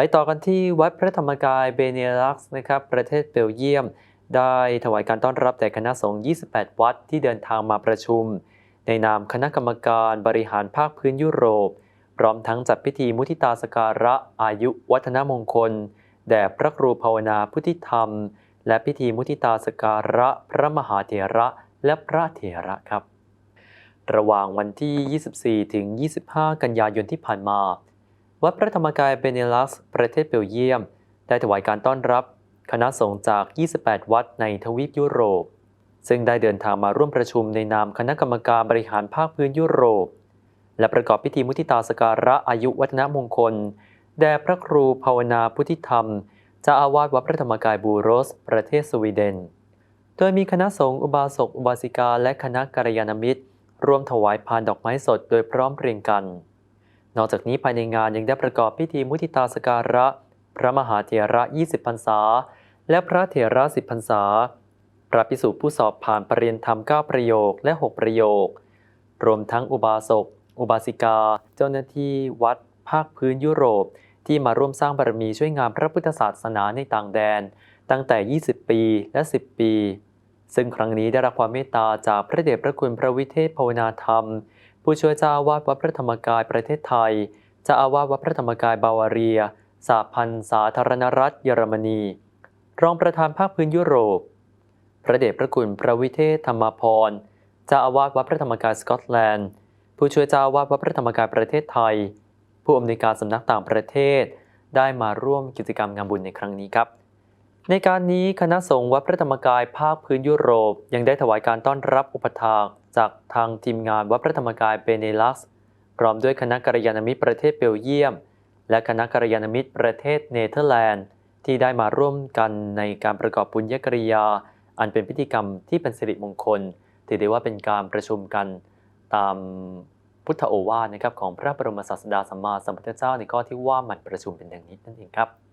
ไปต่อกันที่วัดพระธรรมกายเบเนลักซ์นะครับประเทศเบลเยียม ได้ถวายการต้อนรับแด่คณะสงฆ์ 28 วัดที่เดินทางมาประชุม ในนามคณะกรรมการบริหารภาคพื้นยุโรป พร้อมทั้งจัดพิธีมุทิตาสการะอายุวัฒนมงคล แด่พระครูภาวนาพุทธิธรรม และพิธีมุทิตาสการะพระมหาเถระและพระเถระครับ ระหว่างวันที่ 24 ถึง 25 กันยายนที่ผ่านมา วัดพระธรรมกายเบเนลักซ์ประเทศเบลเยียม ได้ถวายการต้อนรับ คณะสงฆ์จาก 28 วัดในทวีปยุโรป ซึ่งได้เดินทางมาร่วมประชุมในนามคณะกรรมการบริหารภาคพื้นยุโรป และประกอบพิธีมุทิตาสการะอายุวัฒนมงคล แด่พระครูภาวนาพุทธิธรรมเจ้าอาวาสวัดพระธรรมกายบูโรส ประเทศสวีเดน โดยมีคณะสงฆ์อุบาสกอุบาสิกาและคณะกัลยาณมิตรร่วมถวายพานดอกไม้สดโดยพร้อมเพรียงกัน นอกจากนี้ภายในงานยังได้ประกอบพิธีมุทิตาสการะ พระมหาเถระ 20 พรรษา และพระเถระ 10 พรรษา พระภิกษุผู้สอบผ่านปรริยนธรรม 9 ประโยคและ 6 ประโยค รวมทั้งอุบาสก อุบาสิกา เจ้าหน้าที่วัด ภาคพื้นยุโรป ที่มาร่วมสร้างบารมีช่วยงานพระพุทธศาสนาในต่างแดน ตั้งแต่ 20 ปีและ 10 ปี ซึ่งครั้งนี้ได้รับความเมตตาจากพระเดชพระคุณพระวิเทศภาวนาธรรม ผู้ช่วยเจ้าอาวาสวัดพระธรรมกายประเทศไทยเจ้าอาวาสวัดพระธรรมกายบาวาเรียสหพันธ์สาธารณรัฐเยอรมนี รองประธานภาคพื้นยุโรป พระเดชพระคุณพระวิเทศธรรมพรเจ้าอาวาสวัดพระธรรมกายสกอตแลนด์ ผู้ช่วยเจ้าอาวาสวัดพระธรรมกายประเทศไทย ผู้อำนวยการสำนักต่างประเทศ ได้มาร่วมกิจกรรมงานบุญในครั้งนี้ครับ ในการนี้คณะสงฆ์วัดพระธรรมกายภาคพื้นยุโรป ยังได้ถวายการต้อนรับอุปถากจากทางทีมงานวัดพระธรรมกายเบเนลักซ์พร้อมด้วยคณะกัลยาณมิตรประเทศเบลเยียม และคณะกัลยาณมิตรประเทศเนเธอร์แลนด์ ที่ได้มาร่วมกันในการประกอบบุญญกริยา อันเป็นพิธีกรรมที่เป็นสิริมงคลถือได้ว่าเป็นการประชุมกันตามพุทธโอวาทนะครับของพระบรมศาสดาสัมมาสัมพุทธเจ้าในข้อที่ว่าหมันประชุมเป็นดังนี้นั่นเองครับ